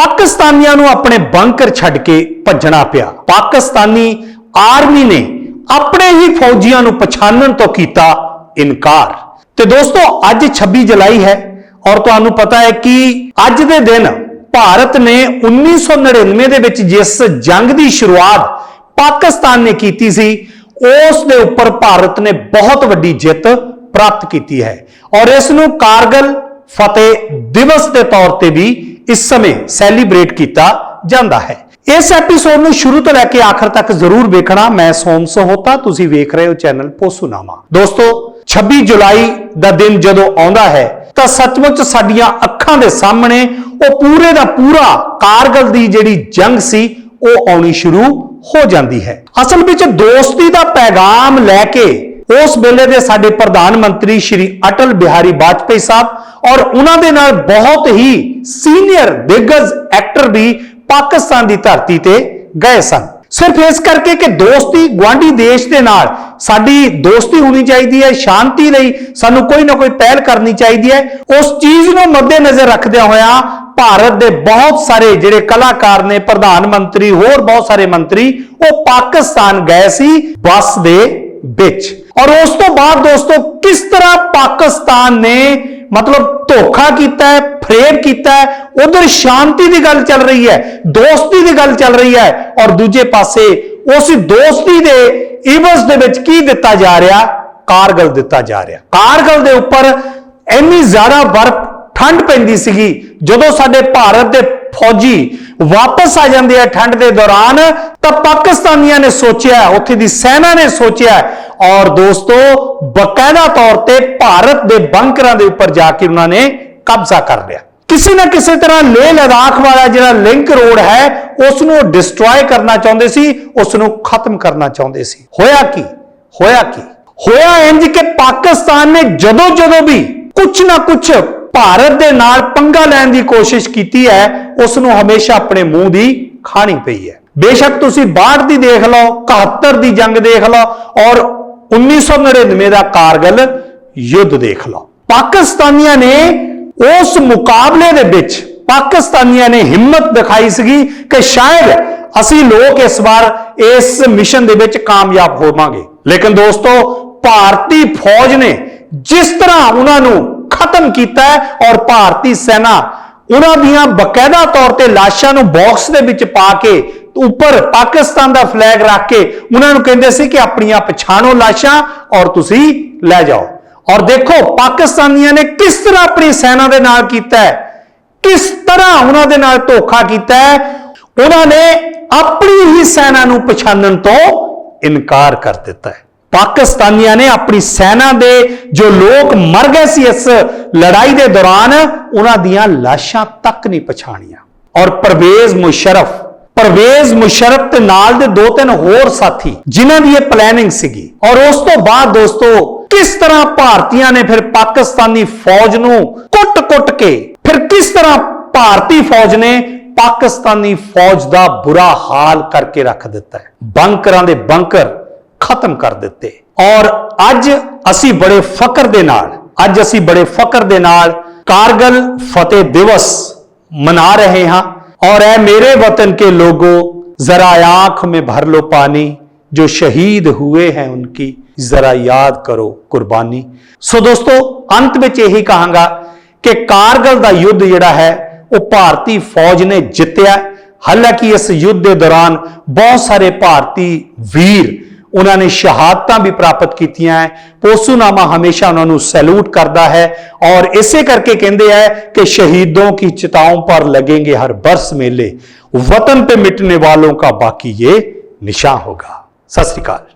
ਪਾਕਿਸਤਾਨੀਆਂ ਨੂੰ ਆਪਣੇ ਬੰਕਰ ਛੱਡ ਕੇ ਭੱਜਣਾ ਪਿਆ। ਪਾਕਿਸਤਾਨੀ ਆਰਮੀ ਨੇ ਆਪਣੇ ਹੀ ਫੌਜੀਆਂ ਨੂੰ ਪਛਾਣਨ ਤੋਂ ਕੀਤਾ ਇਨਕਾਰ। ਤੇ ਦੋਸਤੋ, ਅੱਜ 26 ਜੁਲਾਈ ਹੈ ਔਰ ਤੁਹਾਨੂੰ ਪਤਾ ਹੈ ਕਿ ਅੱਜ ਦੇ ਦਿਨ ਭਾਰਤ ਨੇ 1999 ਦੇ ਵਿੱਚ ਜਿਸ ਜੰਗ ਦੀ ਸ਼ੁਰੂਆਤ ਪਾਕਿਸਤਾਨ ਨੇ ਕੀਤੀ ਸੀ, ਉਸ ਦੇ ਉੱਪਰ ਭਾਰਤ ਨੇ ਬਹੁਤ ਵੱਡੀ ਜਿੱਤ ਪ੍ਰਾਪਤ ਕੀਤੀ ਹੈ। ਔਰ ਇਸ ਨੂੰ ਕਾਰਗਲ ਫਤਿਹ ਦਿਵਸ ਦੇ ਤੌਰ ਤੇ ਵੀ ਇਸ ਸਮੇਂ ਸੈਲੀਬ੍ਰੇਟ ਕੀਤਾ ਜਾਂਦਾ ਹੈ। ਇਸ ਐਪੀਸੋਡ ਨੂੰ ਸ਼ੁਰੂ ਤੋਂ ਲੈ ਕੇ ਆਖਰ ਤੱਕ ਜ਼ਰੂਰ ਵੇਖਣਾ। ਮੈਂ ਸੋਮ ਸਹੋਤਾ, ਤੁਸੀਂ ਵੇਖ ਰਹੇ ਹੋ ਚੈਨਲ ਪੋਸੂਨਾਮਾ। ਦੋਸਤੋ 26 ਜੁਲਾਈ ਦਾ ਦਿਨ ਜਦੋਂ ਆਉਂਦਾ ਹੈ, ਤਾਂ ਸੱਚਮੁੱਚ ਸਾਡੀਆਂ ਅੱਖਾਂ ਦੇ ਸਾਹਮਣੇ ਉਹ ਪੂਰੇ ਦਾ ਪੂਰਾ ਕਾਰਗਲ ਦੀ ਜਿਹੜੀ ਜੰਗ ਸੀ, ਉਹ ਆਉਣੀ ਸ਼ੁਰੂ ਹੋ ਜਾਂਦੀ ਹੈ। ਅਸਲ ਵਿੱਚ ਦੋਸਤੀ ਦਾ ਪੈਗਾਮ ਲੈ ਕੇ ਉਸ ਵੇਲੇ ਦੇ ਸਾਡੇ ਪ੍ਰਧਾਨ ਮੰਤਰੀ ਸ਼੍ਰੀ ਅਟਲ ਬਿਹਾਰੀ ਵਾਜਪੇਈ ਸਾਹਿਬ ਔਰ ਉਹਨਾਂ ਦੇ ਨਾਲ ਬਹੁਤ ਹੀ ਸੀਨੀਅਰ ਦਿਗਜ ਐਕਟਰ ਵੀ ਪਾਕਿਸਤਾਨ ਦੀ ਧਰਤੀ ਤੇ ਗਏ ਸਨ। ਸਿਰਫ ਇਸ ਕਰਕੇ ਕਿ ਦੋਸਤੀ ਗਵਾਂਢੀ ਦੇਸ਼ ਦੇ ਨਾਲ ਸਾਡੀ ਦੋਸਤੀ ਹੋਣੀ ਚਾਹੀਦੀ ਹੈ, ਸ਼ਾਂਤੀ ਲਈ ਸਾਨੂੰ ਕੋਈ ਨਾ ਕੋਈ ਪਹਿਲ ਕਰਨੀ ਚਾਹੀਦੀ ਹੈ। ਉਸ ਚੀਜ਼ ਨੂੰ ਮੱਦੇਨਜ਼ਰ ਰੱਖਦਿਆਂ ਹੋਇਆਂ ਭਾਰਤ ਦੇ ਬਹੁਤ ਸਾਰੇ ਜਿਹੜੇ ਕਲਾਕਾਰ ਨੇ, ਪ੍ਰਧਾਨ ਮੰਤਰੀ, ਹੋਰ ਬਹੁਤ ਸਾਰੇ ਮੰਤਰੀ, ਉਹ ਪਾਕਿਸਤਾਨ ਗਏ ਸੀ ਬੱਸ ਦੇ ਵਿੱਚ। ਔਰ ਉਸ ਤੋਂ ਬਾਅਦ ਦੋਸਤੋ, ਕਿਸ ਤਰ੍ਹਾਂ ਪਾਕਿਸਤਾਨ ਨੇ ਮਤਲਬ ਧੋਖਾ ਕੀਤਾ ਹੈ, ਫਰੇਬ ਕੀਤਾ ਹੈ, ਉਧਰ ਸ਼ਾਂਤੀ ਦੀ ਗੱਲ ਚੱਲ ਰਹੀ ਹੈ, ਦੋਸਤੀ ਦੀ ਗੱਲ ਚੱਲ ਰਹੀ ਹੈ ਔਰ ਦੂਜੇ ਪਾਸੇ ਉਸ ਦੋਸਤੀ ਦੇ ਇਵਸ ਦੇ ਵਿੱਚ ਕੀ ਦਿੱਤਾ ਜਾ ਰਿਹਾ? ਕਾਰਗਲ ਦਿੱਤਾ ਜਾ ਰਿਹਾ। ਕਾਰਗਲ ਦੇ ਉੱਪਰ ਇੰਨੀ ਜ਼ਿਆਦਾ ਬਰਫ਼ ਠੰਡ ਪੈਂਦੀ ਸੀਗੀ, ਜਦੋਂ ਸਾਡੇ ਭਾਰਤ ਦੇ ਫੌਜੀ ਵਾਪਸ ਆ ਜਾਂਦੇ ਆ ਠੰਡ ਦੇ ਦੌਰਾਨ, ਤਾਂ ਪਾਕਿਸਤਾਨੀਆਂ ਨੇ ਸੋਚਿਆ, ਉੱਥੇ ਦੀ ਸੈਨਾ ਨੇ ਸੋਚਿਆ ਔਰ ਦੋਸਤੋ, ਬਕਾਇਦਾ ਤੌਰ ਤੇ ਭਾਰਤ ਦੇ ਬੰਕਰਾਂ ਦੇ ਉੱਪਰ ਜਾ ਕੇ ਉਹਨਾਂ ਨੇ ਕਬਜ਼ਾ ਕਰ ਲਿਆ। ਕਿਸੇ ਨਾ ਕਿਸੇ ਤਰ੍ਹਾਂ ਲੇਹ ਲਦਾਖ ਵਾਲਾ ਜਿਹੜਾ ਲਿੰਕ ਰੋਡ ਹੈ ਉਸ ਨੂੰ ਡਿਸਟਰੋਏ ਕਰਨਾ ਚਾਹੁੰਦੇ ਸੀ ਉਸ ਨੂੰ ਖਤਮ ਕਰਨਾ ਚਾਹੁੰਦੇ ਸੀ। ਹੋਇਆ ਕੀ? ਹੋਇਆ ਕੀ? ਹੋਇਆ ਇੰਜ ਕਿ ਪਾਕਿਸਤਾਨ ਨੇ ਜਦੋਂ ਜਦੋਂ ਵੀ ਕੁਝ ਨਾ ਕੁਝ ਭਾਰਤ ਦੇ ਨਾਲ ਪੰਗਾ ਲੈਣ ਦੀ ਕੋਸ਼ਿਸ਼ ਕੀਤੀ ਹੈ ਉਸ ਨੂੰ ਹਮੇਸ਼ਾ ਆਪਣੇ ਮੂੰਹ ਦੀ ਖਾਣੀ ਪਈ ਹੈ। ਬੇਸ਼ੱਕ ਤੁਸੀਂ 62 ਦੀ ਦੇਖ ਲਓ 71 ਦੀ ਜੰਗ ਦੇਖ ਲਓ, ਔਰ 1999 ਦਾ ਕਾਰਗਲ ਯੁੱਧ ਦੇਖ ਲਓ। ਪਾਕਿਸਤਾਨੀਆਂ ਨੇ ਉਸ ਮੁਕਾਬਲੇ ਦੇ ਵਿੱਚ ਪਾਕਿਸਤਾਨੀਆਂ ਨੇ ਹਿੰਮਤ ਦਿਖਾਈ ਸੀਗੀ ਕਿ ਸ਼ਾਇਦ ਅਸੀਂ ਲੋਕ ਇਸ ਵਾਰ ਇਸ ਮਿਸ਼ਨ ਦੇ ਵਿੱਚ ਕਾਮਯਾਬ ਹੋਵਾਂਗੇ। ਲੇਕਿਨ ਦੋਸਤੋ, ਭਾਰਤੀ ਫੌਜ ਨੇ ਜਿਸ ਤਰ੍ਹਾਂ ਉਹਨਾਂ ਨੂੰ ਖਤਮ ਕੀਤਾ ਔਰ ਭਾਰਤੀ ਸੈਨਾ ਉਹਨਾਂ ਦੀਆਂ ਬਕਾਇਦਾ ਤੌਰ ਤੇ ਲਾਸ਼ਾਂ ਨੂੰ ਬਾਕਸ ਦੇ ਵਿੱਚ ਪਾ ਕੇ ਉੱਪਰ ਪਾਕਿਸਤਾਨ ਦਾ ਫਲੈਗ ਰੱਖ ਕੇ ਉਹਨਾਂ ਨੂੰ ਕਹਿੰਦੇ ਸੀ ਕਿ ਆਪਣੀਆਂ ਪਛਾਣੋ ਲਾਸ਼ਾਂ ਔਰ ਤੁਸੀਂ ਲੈ ਜਾਓ। ਔਰ ਦੇਖੋ ਪਾਕਿਸਤਾਨੀਆਂ ਨੇ ਕਿਸ ਤਰ੍ਹਾਂ ਆਪਣੀ ਸੈਨਾ ਦੇ ਨਾਲ ਕੀਤਾ ਹੈ, ਕਿਸ ਤਰ੍ਹਾਂ ਉਹਨਾਂ ਦੇ ਨਾਲ ਧੋਖਾ ਕੀਤਾ ਹੈ, ਉਹਨਾਂ ਨੇ ਆਪਣੀ ਹੀ ਸੈਨਾ ਨੂੰ ਪਛਾਣਨ ਤੋਂ ਇਨਕਾਰ ਕਰ ਦਿੱਤਾ ਹੈ। ਪਾਕਿਸਤਾਨੀਆਂ ਨੇ ਆਪਣੀ ਸੈਨਾ ਦੇ ਜੋ ਲੋਕ ਮਰ ਗਏ ਸੀ ਇਸ ਲੜਾਈ ਦੇ ਦੌਰਾਨ, ਉਹਨਾਂ ਦੀਆਂ ਲਾਸ਼ਾਂ ਤੱਕ ਨਹੀਂ ਪਛਾਣੀਆਂ। ਔਰ ਪਰਵੇਜ਼ ਮੁਸ਼ਰਫ ਪਰਵੇਜ਼ ਮੁਸ਼ਰਫ ਤੇ ਨਾਲ ਦੇ ਦੋ ਤਿੰਨ ਹੋਰ ਸਾਥੀ, ਜਿਨ੍ਹਾਂ ਦੀ ਇਹ ਪਲੈਨਿੰਗ ਸੀਗੀ। ਔਰ ਉਸ ਤੋਂ ਬਾਅਦ ਦੋਸਤੋ, ਕਿਸ ਤਰ੍ਹਾਂ ਭਾਰਤੀਆਂ ਨੇ ਫਿਰ ਪਾਕਿਸਤਾਨੀ ਫੌਜ ਨੂੰ ਕੁੱਟ-ਕੁੱਟ ਕੇ, ਫਿਰ ਕਿਸ ਤਰ੍ਹਾਂ ਭਾਰਤੀ ਫੌਜ ਨੇ ਪਾਕਿਸਤਾਨੀ ਫੌਜ ਦਾ ਬੁਰਾ ਹਾਲ ਕਰਕੇ ਰੱਖ ਦਿੱਤਾ ਹੈ? ਬੰਕਰਾਂ ਦੇ ਬੰਕਰ ਖਤਮ ਕਰ ਦਿੱਤੇ। ਔਰ ਅੱਜ ਅਸੀਂ ਬੜੇ ਫਕਰ ਦੇ ਨਾਲ, ਅੱਜ ਅਸੀਂ ਬੜੇ ਫਕਰ ਦੇ ਨਾਲ ਕਾਰਗਲ ਫਤਿਹ ਦਿਵਸ ਮਨਾ ਰਹੇ ਹਾਂ। और ऐ मेरे वतन के लोगों जरा आंख में भर लो पानी जो शहीद हुए हैं उनकी जरा याद करो कुर्बानी ਸੋ ਦੋਸਤੋ ਅੰਤ ਵਿੱਚ ਇਹੀ ਕਹਾਂਗਾ ਕਿ ਕਾਰਗਲ ਦਾ ਯੁੱਧ ਜਿਹੜਾ ਹੈ ਉਹ ਭਾਰਤੀ ਫੌਜ ਨੇ ਜਿੱਤਿਆ ਹਾਲਾਂਕਿ ਇਸ ਯੁੱਧ ਦੇ ਦੌਰਾਨ ਬਹੁਤ ਸਾਰੇ ਭਾਰਤੀ ਵੀਰ उन्होंने शहादत भी प्राप्त की है। पोसुनामा हमेशा उन्होंने सैल्यूट करता है और इसे करके कहें है कि शहीदों की चिताओं पर लगेंगे हर बरस मेले। वतन पर मिटने वालों का बाकी ये निशा होगा। सत श्रीकाल